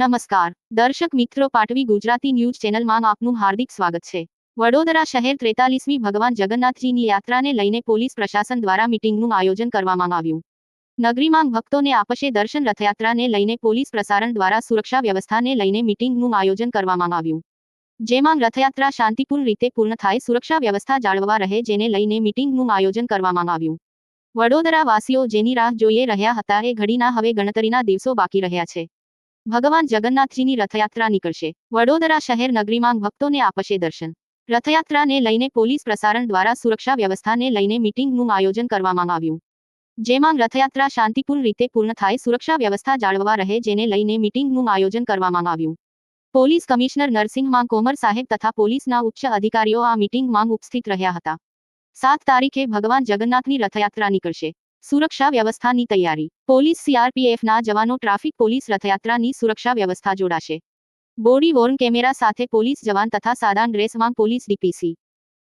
નમસ્કાર. દર્શક મિત્રો, પાટવી ગુજરાતી ન્યૂઝ ચેનલમાં આપનું હાર્દિક સ્વાગત છે. વડોદરા શહેર ત્રેતાલીસમી ભગવાન જગન્નાથજીની યાત્રાને લઈને પોલીસ પ્રશાસન દ્વારા મીટિંગનું આયોજન કરવામાં આવ્યું. નગરીમાં ભક્તોને આપશે દર્શન રથયાત્રાને લઈને પોલીસ પ્રસારણ દ્વારા સુરક્ષા વ્યવસ્થાને લઈને મીટિંગનું આયોજન કરવામાં આવ્યું. જેમાં રથયાત્રા શાંતિપૂર્ણ રીતે પૂર્ણ થાય, સુરક્ષા વ્યવસ્થા જાળવવા રહે જેને લઈને મીટિંગનું આયોજન કરવામાં આવ્યું. વડોદરા વાસીઓ જેની રાહ જોઈએ રહ્યા હતા એ ઘડીના હવે ગણતરીના દિવસો બાકી રહ્યા છે. ભગવાન જગન્નાથજીની રથયાત્રા નીકળશે. વડોદરા શહેર નગરીમાં ભક્તોને આપશે દર્શન. રથયાત્રાને લઈને પોલીસ પ્રસારણ દ્વારા સુરક્ષા વ્યવસ્થાને લઈને મીટિંગનું આયોજન કરવામાં આવ્યું. જેમાં રથયાત્રા શાંતિપૂર્ણ રીતે પૂર્ણ થાય, સુરક્ષા વ્યવસ્થા જાળવવા રહે જેને લઈને મીટિંગનું આયોજન કરવામાં આવ્યું. પોલીસ કમિશનર નરસિંહમાં કોમર સાહેબ તથા પોલીસના ઉચ્ચ અધિકારીઓ આ મીટિંગમાં ઉપસ્થિત રહ્યા હતા. સાત તારીખે ભગવાન જગન્નાથની રથયાત્રા નીકળશે. સુરક્ષા વ્યવસ્થાની તૈયારી. પોલીસ સીઆરપીએફના જવાનો ટ્રાફિક પોલીસ રથયાત્રાની સુરક્ષા વ્યવસ્થા જોડાશે. બોડી વોર્ન કેમેરા સાથે પોલીસ જવાન તથા સાદાન ડ્રેસમાં પોલીસ ડીપીસી.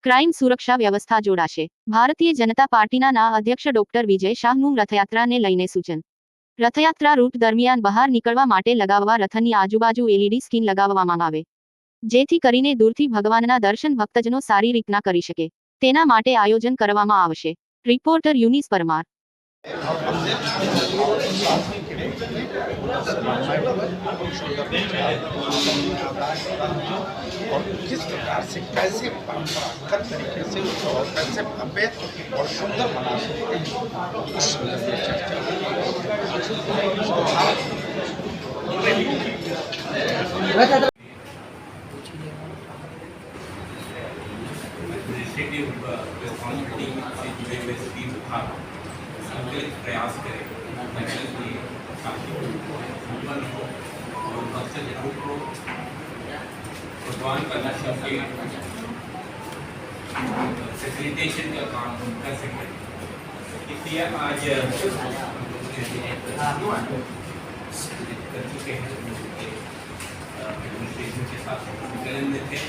ક્રાઇમ સુરક્ષા વ્યવસ્થા જોડાશે. ભારતીય જનતા પાર્ટીના ના અધ્યક્ષ ડોક્ટર વિજય શાહનું રથયાત્રાને લઈને સૂચન. રથયાત્રા રૂટ દરમિયાન બહાર નીકળવા માટે લગાવવા રથની આજુબાજુ એલઈડી સ્કીન લગાવવામાં આવે. જેથી કરીને દૂરથી ભગવાનના દર્શન ભક્તજનો સારી રીતના કરી શકે. તેના માટે આયોજન કરવામાં આવશે. રિપોર્ટર યુનિસ પરમાર. और किस प्रकार से, कैसे परंपरागत तरीके से उसको और कैसे भव्य और सुंदर बना सकते हैं? संदर्भ में चर्चा एडमिनिस्ट्रेटिव से जुड़े हुए सभी विभाग संकलित प्रयास करें। ताकि ये शांतिपूर्ण संपन्न हो। और भक्तजनों को भगवान का के फैसिलिटेशन का काम कर? सकें इसलिए आज कर चुके हैं के साथ संकलन में थे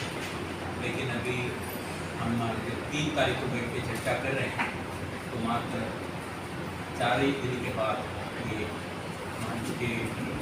लेकिन अभी हम तीन तारीख को बैठ के चर्चा कर रहे हैं। तो मात्र cari diri kita di masjid, di